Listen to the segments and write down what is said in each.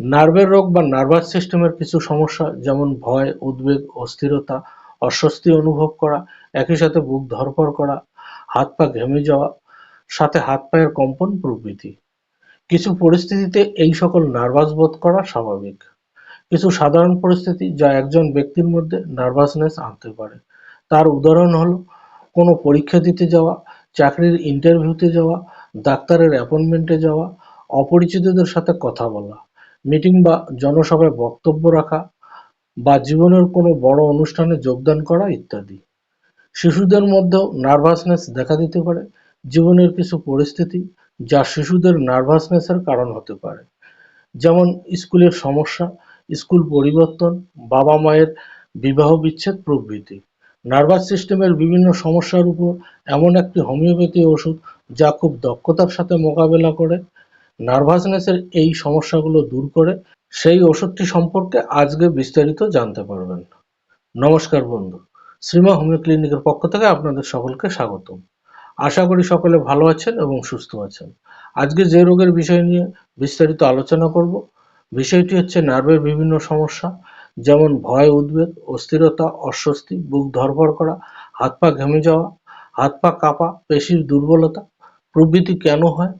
নার্ভের রোগ বা নার্ভাস সিস্টেমের কিছু সমস্যা যেমন ভয়, উদ্বেগ, অস্থিরতা, অস্বস্তি অনুভব করা, একই সাথে বুক ধড়ফড় করা, হাত পা ঘেমে যাওয়া, সাথে হাত পায়ের কম্পন প্রভৃতি। কিছু পরিস্থিতিতে এই সকল নার্ভাস বোধ করা স্বাভাবিক। কিছু সাধারণ পরিস্থিতি যা একজন ব্যক্তির মধ্যে নার্ভাসনেস আনতে পারে তার উদাহরণ হলো কোনো পরীক্ষা দিতে যাওয়া চাকরির ইন্টারভিউতে যাওয়া ডাক্তারের অ্যাপয়েন্টমেন্টে যাওয়া অপরিচিতদের সাথে কথা বলা মিটিং বা জনসভায় বক্তব্য রাখা বা জীবনের কোনো বড় অনুষ্ঠানে যোগদান করা ইত্যাদি। শিশুদের মধ্যেও নার্ভাসনেস দেখা দিতে পারে। জীবনের কিছু পরিস্থিতি যা শিশুদের নার্ভাসনেসের কারণ হতে পারে। যেমন স্কুলের সমস্যা, স্কুল পরিবর্তন, বাবা মায়ের বিবাহ বিচ্ছেদ প্রভৃতি। নার্ভাস সিস্টেমের বিভিন্ন সমস্যার উপর এমন একটি হোমিওপ্যাথি ওষুধ যা খুব দক্ষতার সাথে মোকাবেলা করে নার্ভাসনেসের এই সমস্যাগুলো দূর করে সেই ওষুধটি সম্পর্কে আজকে বিস্তারিত জানতে পারবেন। নমস্কার বন্ধু, শ্রীমা হোমিও ক্লিনিকের পক্ষ থেকে আপনাদের সকলকে স্বাগতম। আশা করি সকলে ভালো আছেন এবং সুস্থ আছেন। আজকে যে রোগের বিষয় নিয়ে বিস্তারিত আলোচনা করব, বিষয়টি হচ্ছে নার্ভের বিভিন্ন সমস্যা, যেমন ভয়, উদ্বেগ, অস্থিরতা, অস্বস্তি, বুক ধরফড় করা, হাত পা ঘেমে যাওয়া, হাত পা কাঁপা, পেশির দুর্বলতা, প্রভৃতি কেন হয়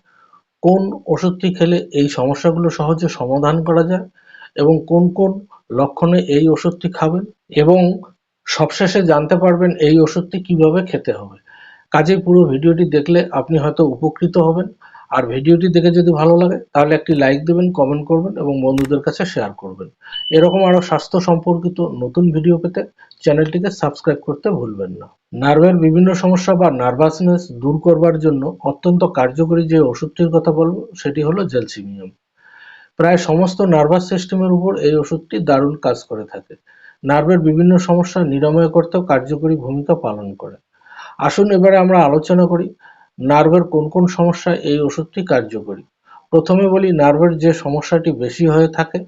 কোন ওষুধটি খেলে এই সমস্যাগুলো সহজে সমাধান করা যায় এবং কোন কোন লক্ষণে এই ওষুধটি খাবেন এবং সবশেষে জানতে পারবেন এই ওষুধটি কীভাবে খেতে হবে। কাজেই পুরো ভিডিওটি দেখলে আপনি হয়তো উপকৃত হবেন। আর ভিডিওটি দেখে যদি ভালো লাগে, তাহলে একটি লাইক দেবেন, কমেন্ট করবেন এবং বন্ধুদের কাছে শেয়ার করবেন। এরকম আরও স্বাস্থ্য সম্পর্কিত নতুন ভিডিও পেতে চ্যানেলটিকে সাবস্ক্রাইব করতে ভুলবেন না। নার্ভের বিভিন্ন সমস্যা বা নার্ভাসনেস দূর করবার জন্য অত্যন্ত কার্যকরী যে ওষুধটির কথা বলব, সেটি হলো জেলসিমিয়াম প্রায় সমস্ত নার্ভাস সিস্টেমের উপর এই ওষুধটি দারুণ কাজ করে থাকে। নার্ভের বিভিন্ন সমস্যা নিরাময় করতেও কার্যকরী ভূমিকা পালন করে। আসুন এবারে আমরা আলোচনা করি, নার্ভের কোন কোন সমস্যায় এই ওষুধটি কার্যকরী। প্রথমে বলি, নার্ভের যে সমস্যাটি বেশি হয়ে থাকে,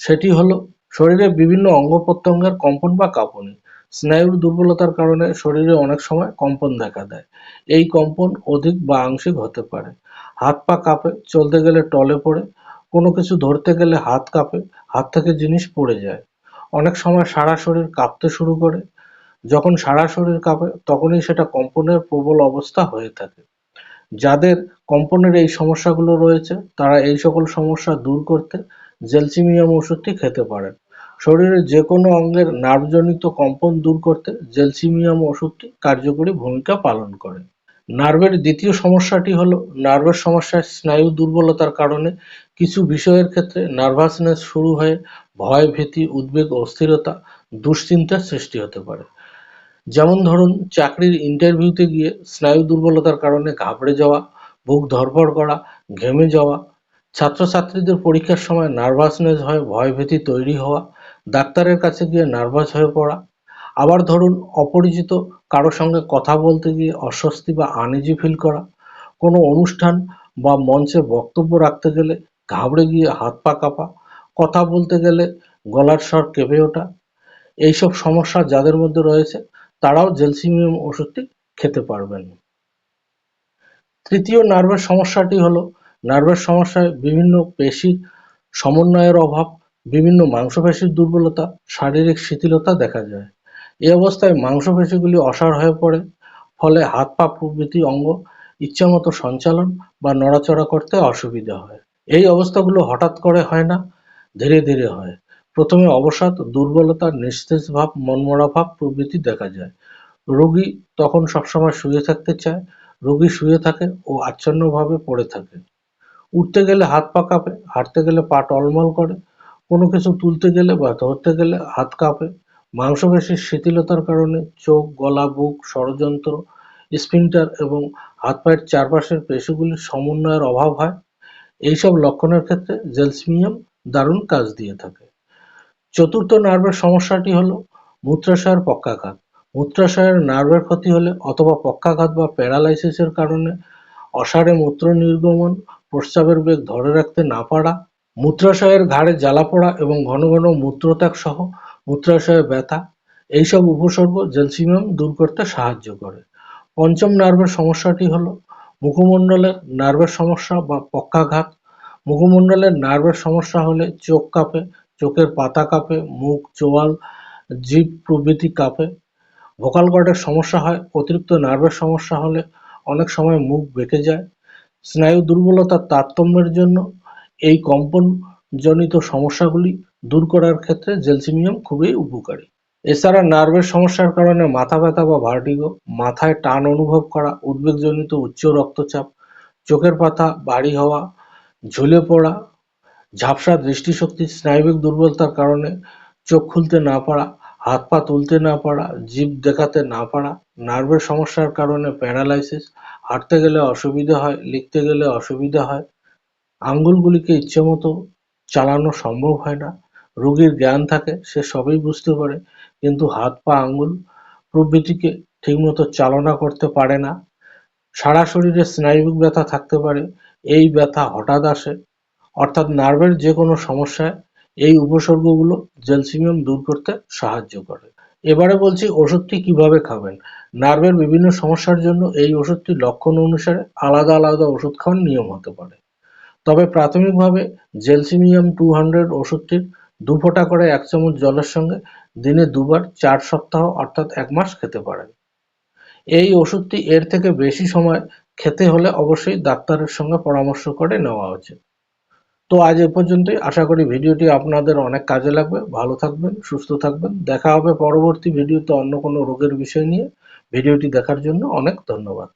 সেটি হলো শরীরে বিভিন্ন অঙ্গ প্রত্যঙ্গের কম্পন বা কাঁপুনি। স্নায়ুর দুর্বলতার কারণে শরীরে অনেক সময় কম্পন দেখা দেয়। এই কম্পন অধিক বা আংশিক হতে পারে। হাত পা কাঁপে, চলতে গেলে টলে পড়ে, কোনো কিছু ধরতে গেলে হাত কাঁপে, হাত থেকে জিনিস পড়ে যায়। অনেক সময় সারা শরীর কাঁপতে শুরু করে। যখন সারা শরীর কাঁপে, তখনই সেটা কম্পনের প্রবল অবস্থা হয়ে থাকে। যাদের কম্পনের এই সমস্যাগুলো রয়েছে, তারা এই সকল সমস্যা দূর করতে জেলসিমিয়াম ওষুধটি খেতে পারেন। শরীরের যে কোনো অঙ্গের নার্ভজনিত কম্পন দূর করতে জেলসিমিয়াম ওষুধটি কার্যকরী ভূমিকা পালন করে। নার্ভের দ্বিতীয় সমস্যাটি হলো, নার্ভের সমস্যায় স্নায়ু দুর্বলতার কারণে কিছু বিষয়ের ক্ষেত্রে নার্ভাসনেস শুরু হয়ে ভয়, ভীতি, উদ্বেগ, অস্থিরতা দুশ্চিন্তার সৃষ্টি হতে পারে। যেমন ধরুন, চাকরির ইন্টারভিউতে গিয়ে স্নায়ু দুর্বলতার কারণে ঘাবড়ে যাওয়া, বুক ধরফড় করা, ঘেমে যাওয়া, ছাত্রছাত্রীদের পরীক্ষার সময় নার্ভাসনেস হয়ে ভয়ভীতি তৈরি হওয়া ডাক্তারের কাছে গিয়ে নার্ভাস হয়ে পড়া। আবার ধরুন, অপরিচিত কারও সঙ্গে কথা বলতে গিয়ে অস্বস্তি বা আনিজি ফিল করা। কোনো অনুষ্ঠান বা মঞ্চে বক্তব্য রাখতে গেলে ঘাবড়ে গিয়ে হাত পা কাঁপা। কথা বলতে গেলে গলার স্বর কেঁপে ওঠা। এইসব সমস্যা যাদের মধ্যে রয়েছে, তারাও জেলসিমিয়াম ওষুধটি খেতে পারবেন। তৃতীয় নার্ভের সমস্যাটি হলো নার্ভের সমস্যায় বিভিন্ন পেশির সমন্বয়ের অভাব। বিভিন্ন মাংসপেশির দুর্বলতা, শারীরিক শিথিলতা দেখা যায়। এই অবস্থায় মাংসপেশিগুলি অসাড় হয়ে পড়ে, ফলে হাত পা প্রভৃতি অঙ্গ ইচ্ছামতো সঞ্চালন বা নড়াচড়া করতে অসুবিধা হয়। এই অবস্থাগুলো হঠাৎ করে হয় না, ধীরে ধীরে হয়। প্রথমে অবসাদ, দুর্বলতা, নিস্তেজ ভাব, মনমরা ভাব প্রভৃতি দেখা যায়। রোগী তখন সবসময় শুয়ে থাকতে চায়, রোগী শুয়ে থাকে ও আচ্ছন্নভাবে পড়ে থাকে। উঠতে গেলে হাত পা কাঁপে, হাঁটতে গেলে পা টলমল করে কোনো কিছু তুলতে গেলে বা ধরতে গেলে হাত কাঁপে। মাংসপেশির শিথিলতার কারণে চোখ, গলা, বুক, ষড়যন্ত্র, স্পিন্টার এবং হাত পায়ের চারপাশের পেশিগুলির সমন্বয়ের অভাব হয়। এইসব লক্ষণের ক্ষেত্রে জেলসমিয়াম দারুণ কাজ দিয়ে থাকে। চতুর্থ নার্ভের সমস্যাটি হলো মূত্রাশয়ের পক্ষাঘাত। মূত্রাশয়ের নার্ভের ক্ষতি হলে অথবা পক্ষাঘাত বা প্যারালাইসিসের কারণে অসাড়ে মূত্র নির্গমন প্রস্রাবের বেগ ধরে রাখতে না পারা মূত্রাশয়ের ঘাড়ে জ্বালা পড়া এবং ঘন ঘন মূত্রত্যাগ সহ মূত্রাশয়ে ব্যথা, এইসব উপসর্গ জেলসিমিয়াম দূর করতে সাহায্য করে। পঞ্চম নার্ভের সমস্যাটি হল মুখমণ্ডলের নার্ভের সমস্যা বা পক্ষাঘাত। মুখমণ্ডলের নার্ভের সমস্যা হলে চোখ কাঁপে, চোখের পাতা কাঁপে, মুখ, চোয়াল, জিভ প্রভৃতি কাঁপে। ভোকাল কর্ডের সমস্যা হয়, অতিরিক্ত নার্ভের সমস্যা হলে অনেক সময় মুখ বেঁকে যায়। স্নায়ু দুর্বলতার তারতম্যের জন্য এই কম্পনজনিত সমস্যাগুলি দূর করার ক্ষেত্রে জেলসিমিয়াম খুবই উপকারী। এছাড়া নার্ভের সমস্যার কারণে মাথা ব্যথা বা ভার্টিগো, মাথায় টান অনুভব করা, উদ্বেগজনিত উচ্চ রক্তচাপ, চোখের পাতা ভারী হওয়া, ঝুলে পড়া, ঝাপসা দৃষ্টিশক্তি, স্নায়বিক দুর্বলতার কারণে চোখ খুলতে না পারা, হাত পা তুলতে না পারা, জিভ দেখাতে না পারা, নার্ভের সমস্যার কারণে প্যারালাইসিস, হাঁটতে গেলে অসুবিধা হয়, লিখতে গেলে অসুবিধা হয় আঙ্গুলগুলিকে ইচ্ছেমতো চালানো সম্ভব হয় না। রোগীর জ্ঞান থাকে, সে সবই বুঝতে পারে, কিন্তু হাত পা, আঙ্গুল প্রভৃতিকে ঠিকমতো চালনা করতে পারে না। সারা শরীরে স্নায়বিক ব্যথা থাকতে পারে, এই ব্যথা হঠাৎ আসে। অর্থাৎ নার্ভের যে কোনো সমস্যায় এই উপসর্গগুলো জেলসিমিয়াম দূর করতে সাহায্য করে। এবারে বলছি, ওষুধটি কীভাবে খাবেন? নার্ভের বিভিন্ন সমস্যার জন্য এই ওষুধটি লক্ষণ অনুসারে আলাদা আলাদা ওষুধ খাওয়ার নিয়ম হতে পারে। তবে প্রাথমিকভাবে জেলসিমিয়াম টু হান্ড্রেড ওষুধটির দু ফোঁটা করে এক চামচ জলের সঙ্গে দিনে দুবার চার সপ্তাহ অর্থাৎ এক মাস খেতে পারেন। এই ওষুধটি এর থেকে বেশি সময় খেতে হলে অবশ্যই ডাক্তারের সঙ্গে পরামর্শ করে নেওয়া উচিত। তো আজ এ পর্যন্তই। আশা করি ভিডিওটি আপনাদের অনেক কাজে লাগবে। ভালো থাকবেন, সুস্থ থাকবেন। দেখা হবে পরবর্তী ভিডিওতে অন্য কোনো রোগের বিষয় নিয়ে। ভিডিওটি দেখার জন্য অনেক ধন্যবাদ।